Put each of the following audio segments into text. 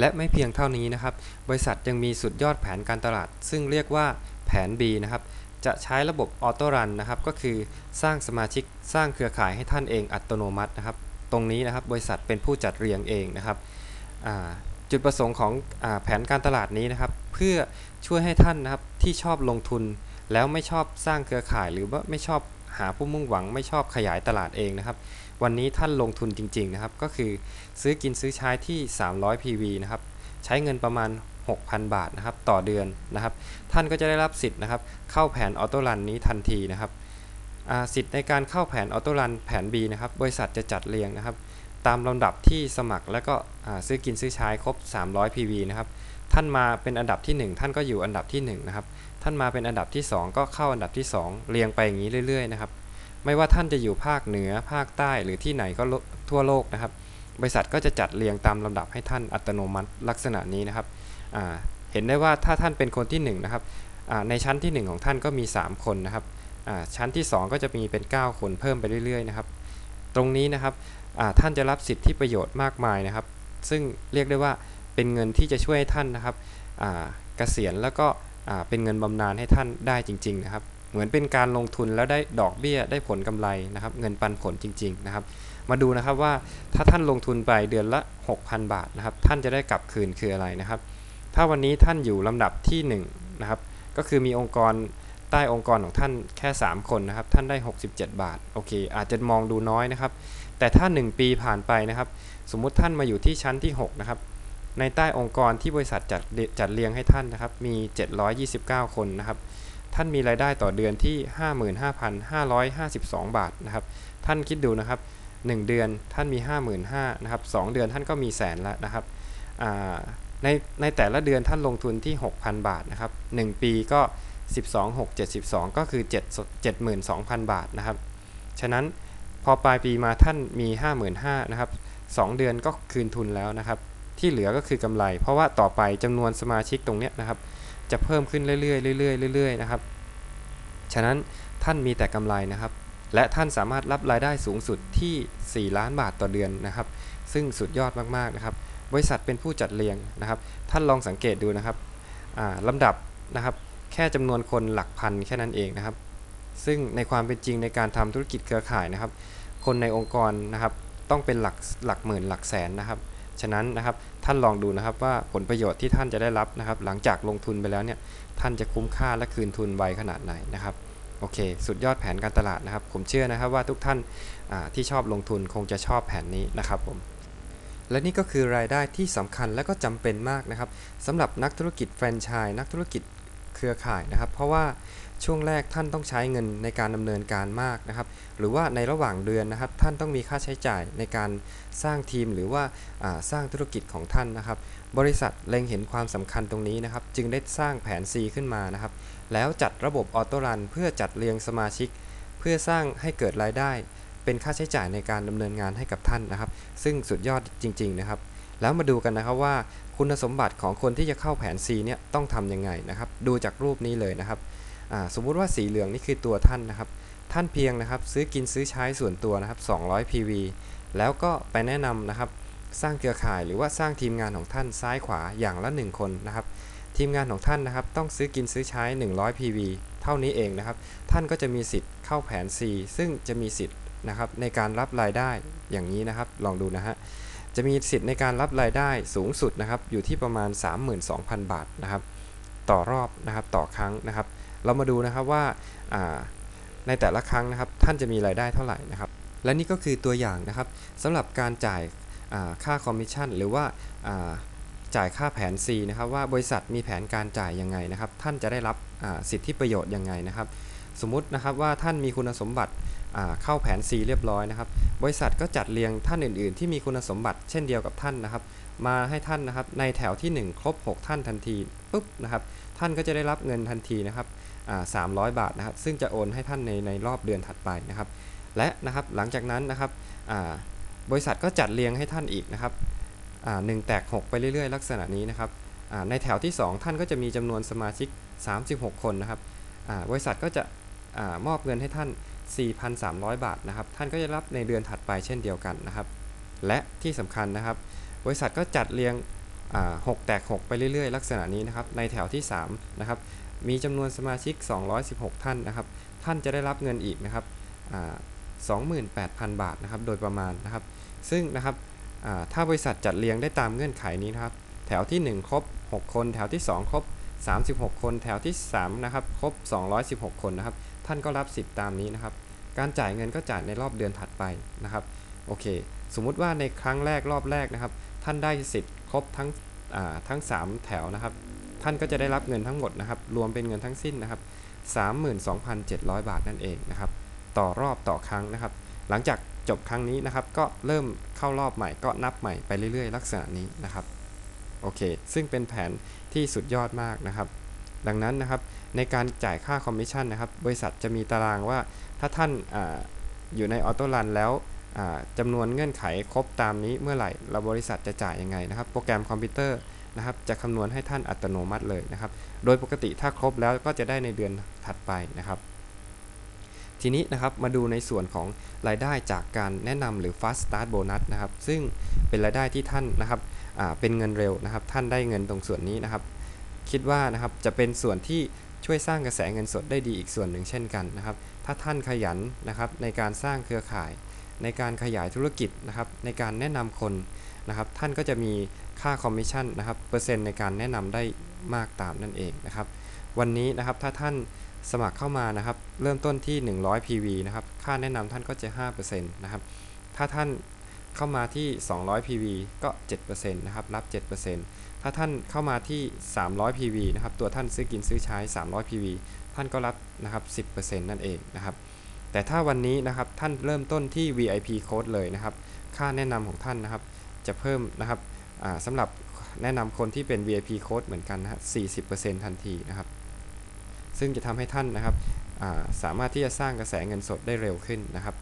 และไม่เพียงเท่านี้นะครับ บริษัทยังมีสุดยอดแผนการตลาด ซึ่งเรียกว่าแผน B นะครับ จะใช้ระบบออโต้รันนะครับ ก็คือสร้างสมาชิกสร้างเครือข่ายให้ท่านเองอัตโนมัตินะครับ ตรงนี้นะครับบริษัทเป็นผู้จัดเรียงเองนะครับจุดประสงค์ของอแผนการตลาดนี้นะครับ เพื่อช่วยให้ท่านนะครับที่ชอบลงทุน แล้วไม่ชอบสร้างเครือข่าย หรือว่าไม่ชอบหาผู้มุ่งหวัง ไม่ชอบขยายตลาดเองนะครับ วันนี้ท่านลงทุนจริง ๆ นะครับ ก็คือซื้อกินซื้อใช้ที่ 300 PV นะครับ ใช้เงินประมาณ 6,000 บาทนะครับ ต่อเดือนนะครับ ท่านก็จะได้รับสิทธิ์นะครับ เข้าแผนออโต้รันนี้ทันทีนะครับสิทธิ์ในการเข้าแผนออโต้รันแผน B นะครับ บริษัทจะจัดเรียงนะครับ ตามลำดับที่สมัครแล้วก็ซื้อกินซื้อใช้ครบ 300 PV นะครับ ท่านมาเป็นอันดับที่ 1 ท่านก็อยู่อันดับที่ 1 นะครับ ท่านมาเป็นอันดับที่ 2 ก็เข้าอันดับที่ 2 เรียงไปอย่างนี้เรื่อย ๆ นะครับ ไม่ว่าท่านจะอยู่ภาคเหนือภาคใต้หรือที่ไหนก็ทั่วโลกนะครับ บริษัทก็จะจัดเรียงตามลำดับให้ท่านอัตโนมัติลักษณะนี้นะครับเห็นได้ว่าถ้าท่านเป็นคนที่1นนะครับในชั้นที่ 1 ของท่านก็มี 3 คนนะครับชั้นที่ 2 ก็จะมีเป็น 9 คนเพิ่มไปเรื่อยๆนะครับ ตรงนี้นะครับท่านจะรับสิทธิประโยชน์มากมายนะครับ ซึ่งเรียกได้ว่าเป็นเงินที่จะช่วยให้ท่านนะครับเกษียณแล้วก็เป็นเงินบำนาญให้ท่านได้จริง ๆ นะครับ เหมือนเป็นการลงทุนแล้วได้ดอกเบี้ยได้ผลกำไรนะครับ เงินปันผลจริง ๆ นะครับ มาดูนะครับว่าถ้าท่านลงทุนไปเดือนละ 6,000 บาทนะครับ ท่านจะได้กลับคืนคืออะไรนะครับ ถ้าวันนี้ท่านอยู่ลำดับที่1นะครับ ก็คือมีองค์กรใต้องค์กรของท่านแค่ 3 คนนะครับ ท่านได้ 67 บาท โอเค อาจจะมองดูน้อยนะครับ แต่ถ้า 1 ปีผ่านไปนะครับ สมมุติท่านมาอยู่ที่ชั้นที่ 6 นะครับ ในใต้องค์กรที่บริษัทจัดจัดเรียงให้ท่านนะครับ มี 729 คนนะครับ ท่านมีรายได้ต่อเดือนที่ 55,552 บาทนะครับ ท่านคิดดูนะครับ 1 เดือนท่านมี 55,000นะครับ2เดือนท่านก็มีแสนแล้วนะครับในในแต่ละเดือนท่านลงทุนที่ 6,000 บาทนะครับ1ปีก็ 12 6 72ก็คือ7 72,000 บาทนะครับ ฉะนั้นพอปลายปีมาท่านมี 55,000นะครับ2เดือนก็คืนทุนแล้วนะครับ ที่เหลือก็คือกำไร เพราะว่าต่อไปจำนวนสมาชิกตรงเนี้ยนะครับ จะเพิ่มขึ้นเรื่อยๆเรื่อยๆเรื่อยๆนะครับ ฉะนั้นท่านมีแต่กำไรนะครับ และท่านสามารถรับรายได้สูงสุดที่ 4 ล้านบาทต่อเดือนนะครับ ซึ่งสุดยอดมากๆนะครับ บริษัทเป็นผู้จัดเรียงนะครับ ท่านลองสังเกตดูนะครับอ่าลำดับนะครับ แค่จำนวนคนหลักพันแค่นั้นเองนะครับ ซึ่งในความเป็นจริงในการทำธุรกิจเครือข่ายนะครับ คนในองค์กรนะครับ ต้องเป็นหลักหลักหมื่นหลักแสนนะครับ ฉะนั้นนะครับท่านลองดูนะครับว่าผลประโยชน์ที่ท่านจะได้รับนะครับ หลังจากลงทุนไปแล้วเนี่ยท่านจะคุ้มค่าและคืนทุนไวขนาดไหนนะครับโอเค สุดยอดแผนการตลาดนะครับ ผมเชื่อนะครับว่าทุกท่านที่ชอบลงทุนคงจะชอบแผนนี้นะครับผมและนี่ก็คือรายได้ที่สำคัญและก็จำเป็นมากนะครับสำหรับนักธุรกิจแฟรนไชส์นักธุรกิจเครือข่ายนะครับ เพราะว่า ช่วงแรกท่านต้องใช้เงินในการดำเนินการมากนะครับ หรือว่าในระหว่างเดือนนะครับ ท่านต้องมีค่าใช้จ่ายในการสร้างทีมหรือว่าาสร้างธุรกิจของท่านนะครับ บริษัทเล็งเห็นความสำคัญตรงนี้นะครับ จึงได้สร้างแผน C ขึ้นมานะครับ แล้วจัดระบบออโต้รันเพื่อจัดเรียงสมาชิก เพื่อสร้างให้เกิดรายได้ เป็นค่าใช้จ่ายในการดำเนินงานให้กับท่านนะครับ ซึ่งสุดยอดจริง ๆ นะครับ แล้วมาดูกันนะครับว่าคุณสมบัติของคนที่จะเข้าแผน C เนี่ยต้องทำยังไงนะครับ ดูจากรูปนี้เลยนะครับ สมมุติว่าสีเหลืองนี่คือตัวท่านนะครับ ท่านเพียงนะครับ ซื้อกินซื้อใช้ส่วนตัวนะครับ 200 PV แล้วก็ไปแนะนำนะครับ สร้างเครือข่ายหรือว่าสร้างทีมงานของท่านซ้ายขวาอย่างละ 1 คนนะครับ ทีมงานของท่านนะครับ ต้องซื้อกินซื้อใช้ 100 PV เท่านี้เองนะครับ ท่านก็จะมีสิทธิ์เข้าแผน C ซึ่งจะมีสิทธิ์นะครับในการรับรายได้อย่างนี้นะครับ ลองดูนะฮะจะมีสิทธิ์ในการรับรายได้สูงสุดนะครับ อยู่ที่ประมาณ 32,000 บาทนะครับ ต่อรอบนะครับต่อครั้งนะครับ เรามาดูนะครับว่าาในแต่ละครั้งนะครับท่านจะมีรายได้เท่าไหร่นะครับ และนี่ก็คือตัวอย่างนะครับสำหรับการจ่ายาค่าคอมมิชชั่นหรือว่าาจ่ายค่าแผน C นะครับว่าบริษัทมีแผนการจ่ายยังไงนะครับ ท่านจะได้รับสิทธิประโยชน์ยังไงนะครับ สมมุตินะครับว่าท่านมีคุณสมบัติเข้าแผน C เรียบร้อยนะครับ บริษัทก็จัดเรียงท่านอื่น ๆ ที่มีคุณสมบัติเช่นเดียวกับท่านนะครับ มาให้ท่านนะครับในแถวที่ 1 ครบ 6 ท่านทันทีปุ๊บนะครับ ท่านก็จะได้รับเงินทันทีนะครับ 300 บาทนะครับ ซึ่งจะโอนให้ท่านในในรอบเดือนถัดไปนะครับ และนะครับหลังจากนั้นนะครับบริษัทก็จัดเรียงให้ท่านอีกนะครับหนึ่งแตก 6 ไปเรื่อยๆ ลักษณะนี้นะครับในแถวที่ 2 ท่านก็จะมีจำนวนสมาชิก 36 คนนะครับบริษัทก็จะอมอบเงินให้ท่าน 4,300 บาทนะครับ ท่านก็จะรับในเดือนถัดไปเช่นเดียวกันนะครับ และที่สำคัญนะครับ บริษัทก็จัดเรียง6แตก 6 ไปเรื่อยๆ ลักษณะนี้นะครับ ในแถวที่3นะครับ มีจำนวนสมาชิก 216 ท่านนะครับ ท่านจะได้รับเงินอีกนะครับ28,000 บาทนะครับ โดยประมาณนะครับ ซึ่งนะครับถ้าบริษัทจัดเรียงได้ตามเงื่อนไขนี้นะครับ แถวที่ 1 ครบ 6 คน แถวที่ 2 ครบ 36 คน แถวที่ 3 นะครับ ครบ 216 คนนะครับ ท่านก็รับสิทธิ์ตามนี้นะครับ การจ่ายเงินก็จ่ายในรอบเดือนถัดไปนะครับ โอเค สมมุติว่าในครั้งแรกรอบแรกนะครับ ท่านได้สิทธิ์ครบทั้งทั้ง 3 แถวนะครับ ท่านก็จะได้รับเงินทั้งหมดนะครับ รวมเป็นเงินทั้งสิ้นนะครับ 32,700 บาทนั่นเองนะครับ ต่อรอบต่อครั้งนะครับ หลังจากจบครั้งนี้นะครับ ก็เริ่มเข้ารอบใหม่ก็นับใหม่ไปเรื่อยๆ ลักษณะนี้นะครับ โอเค ซึ่งเป็นแผนที่สุดยอดมากนะครับ ดังนั้นนะครับในการจ่ายค่าคอมมิชชั่นนะครับ บริษัทจะมีตารางว่าถ้าท่านออยู่ในออโต้รันแล้วอ่าจำนวนเงื่อนไขครบตามนี้เมื่อไหร่เราบริษัทจะจ่ายยังไงนะครับ โปรแกรมคอมพิวเตอร์ นะครับ จะคำนวณให้ท่านอัตโนมัติเลยนะครับ โดยปกติถ้าครบแล้วก็จะได้ในเดือนถัดไปนะครับ ทีนี้นะครับมาดูในส่วนของรายได้จากการแนะนำหรือ fast start bonus นะครับ ซึ่งเป็นรายได้ที่ท่านนะครับเป็นเงินเร็วนะครับ ท่านได้เงินตรงส่วนนี้นะครับ คิดว่านะครับจะเป็นส่วนที่ช่วยสร้างกระแสเงินสดได้ดีอีกส่วนหนึ่งเช่นกันนะครับ ถ้าท่านขยันนะครับในการสร้างเครือข่าย ในการขยายธุรกิจนะครับ ในการแนะนำคนนะครับ ท่านก็จะมี ค่าคอมมิชชั่นนะครับเปอร์เซ็นต์ในการแนะนำได้มากตามนั่นเองนะครับ วันนี้นะครับถ้าท่านสมัครเข้ามานะครับ เริ่มต้นที่ 100 PV นะครับ ค่าแนะนำท่านก็จะ 5%นะครับ ถ้าท่านเข้ามาที่ 200 PV ก็7%นะครับ รับ 7%ถ้าท่านเข้ามาที่ 300 PV นะครับ ตัวท่านซื้อกินซื้อใช้ 300 PV ท่านก็รับนะครับ 10%นั่นเองนะครับ แต่ถ้าวันนี้นะครับท่านเริ่มต้นที่ VIP code เลยนะครับ ค่าแนะนำของท่านนะครับ จะเพิ่มนะครับ สำหรับแนะนำคนที่เป็น VIP code เหมือนกันนะฮะ40%ทันทีนะครับ ซึ่งจะทำให้ท่านนะครับาสามารถที่จะสร้างกระแสเงินสดได้เร็วขึ้นนะครับ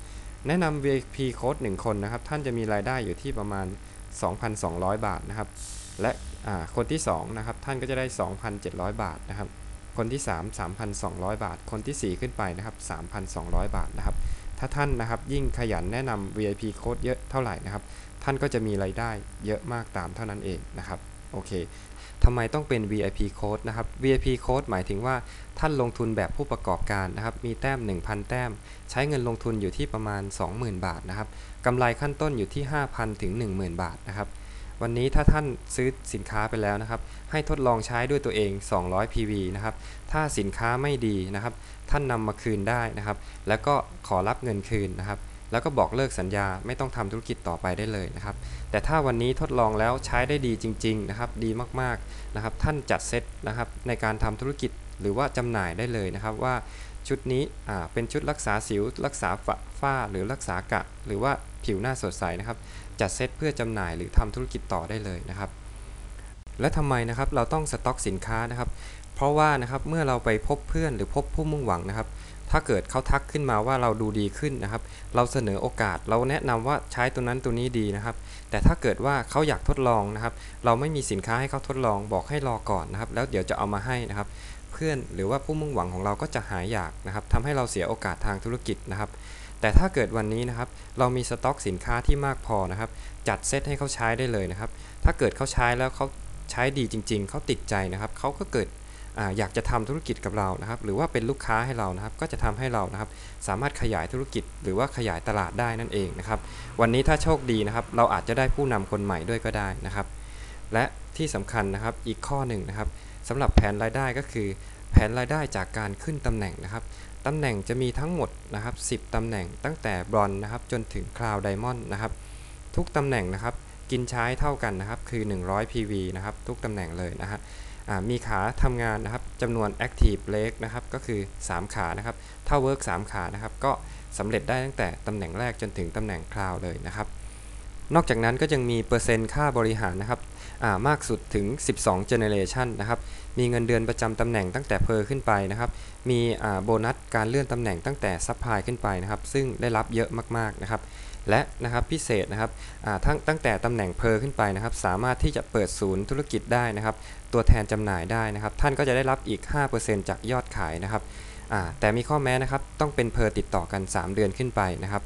แนะนำ VIP code 1 คนนะครับ ท่านจะมีรายได้อยู่ที่ประมาณ 2,200 บาทนะครับ และคนที่2นะครับ ท่านก็จะได้ 2,700 บาทนะครับ คนที่ 3 3,200 บาท คนทีสี่4 ขึ้นไปนะครับ 3,200 บาทนะครับ ถ้าท่านนะครับยิ่งขยันแนะนำ VIP โค้ดเยอะเท่าไหร่นะครับ ท่านก็จะมีรายได้เยอะมากตามเท่านั้นเองนะครับโอเคทำไมต้องเป็น VIP code นะครับ VIP code หมายถึงว่าท่านลงทุนแบบผู้ประกอบการนะครับ มีแต้ม 1,000 แต้ม ใช้เงินลงทุนอยู่ที่ประมาณ 20,000 บาทนะครับกำไรขั้นต้นอยู่ที่ 5,000 ถึง 10,000 บาทนะครับ วันนี้ถ้าท่านซื้อสินค้าไปแล้วนะครับ ให้ทดลองใช้ด้วยตัวเอง 200 PV นะครับ ถ้าสินค้าไม่ดีนะครับ ท่านนำมาคืนได้นะครับ แล้วก็ขอรับเงินคืนนะครับ แล้วก็บอกเลิกสัญญาไม่ต้องทำธุรกิจต่อไปได้เลยนะครับ แต่ถ้าวันนี้ทดลองแล้วใช้ได้ดีจริง ๆ นะครับ ดีมากๆนะครับ ท่านจัดเซตนะครับในการทำธุรกิจหรือว่าจำหน่ายได้เลยนะครับว่า ชุดนี้เป็นชุดรักษาสิว รักษาฝฝ้าหรือรักษากะ หรือว่าผิวหน้าสดใสนะครับ จัดเซตเพื่อจำหน่ายหรือทำธุรกิจต่อได้เลยนะครับ และทำไมนะครับเราต้องสต็อกสินค้านะครับ เพราะว่านะครับเมื่อเราไปพบเพื่อนหรือพบผู้มุ่งหวังนะครับ ถ้าเกิดเขาทักขึ้นมาว่าเราดูดีขึ้นนะครับ เราเสนอโอกาสเราแนะนำว่าใช้ตัวนั้นตัวนี้ดีนะครับ แต่ถ้าเกิดว่าเขาอยากทดลองนะครับ เราไม่มีสินค้าให้เขาทดลองบอกให้รอก่อนนะครับ แล้วเดี๋ยวจะเอามาให้นะครับ พื่อน หรือว่าผู้มุ่งหวังของเราก็จะหายอยากนะครับทำให้เราเสียโอกาสทางธุรกิจนะครับ แต่ถ้าเกิดวันนี้นะครับ เรามีสต็อกสินค้าที่มากพอนะครับ จัดเซตให้เขาใช้ได้เลยนะครับ ถ้าเกิดเขาใช้แล้วเขาใช้ดีจริง ๆ เขาติดใจนะครับ เขาก็เกิดออยากจะทำธุรกิจกับเรานะครับ หรือว่าเป็นลูกค้าให้เรานะครับ ก็จะทำให้เรานะครับ สามารถขยายธุรกิจ หรือว่าขยายตลาดได้นั่นเองนะครับ วันนี้ถ้าโชคดีนะครับ เราอาจจะได้ผู้นำคนใหม่ด้วยก็ได้นะครับ และที่สำคัญนะครับอีกข้อหนึ่งนะครับสำหรับแผนรายได้ก็คือ แผนรายได้จากการขึ้นตำแหน่งนะครับตำแหน่งจะมีทั้งหมดนะครับ10ตำแหน่งตั้งแต่บรอนนะครับจนถึงคลาวไดมอนด์นะครับทุกตำแหน่งนะครับกินใช้เท่ากันนะครับคือ 100 PV นะครับทุกตำแหน่งเลยนะฮะมีขาทำงานนะครับจำนวน Active Leg นะครับก็คือ 3 ขานะครับถ้า Work 3 ขานะครับก็สำเร็จได้ตั้งแต่ตำแหน่งแรกจนถึงตำแหน่งคลาวเลยนะครับ นอกจากนั้นก็ยังมีเปอร์เซ็นต์ค่าบริหารนะครับ มากสุดถึง 12 Generation นะครับมีเงินเดือนประจำตำแหน่งตั้งแต่เพอขึ้นไปนะครับมีโบนัสการเลื่อนตำแหน่งตั้งแต่ซัพพลายขึ้นไปนะครับซึ่งได้รับเยอะมากๆนะครับและนะครับพิเศษนะครับทั้งตั้งแต่ตำแหน่งเพอขึ้นไปนะครับ สามารถที่จะเปิดศูนย์ธุรกิจได้นะครับ ตัวแทนจำหน่ายได้นะครับ ท่านก็จะได้รับอีก 5%จากยอดขายนะครับแต่มีข้อแม้นะครับต้องเป็นเพอติดต่อกัน 3 เดือนขึ้นไปนะครับ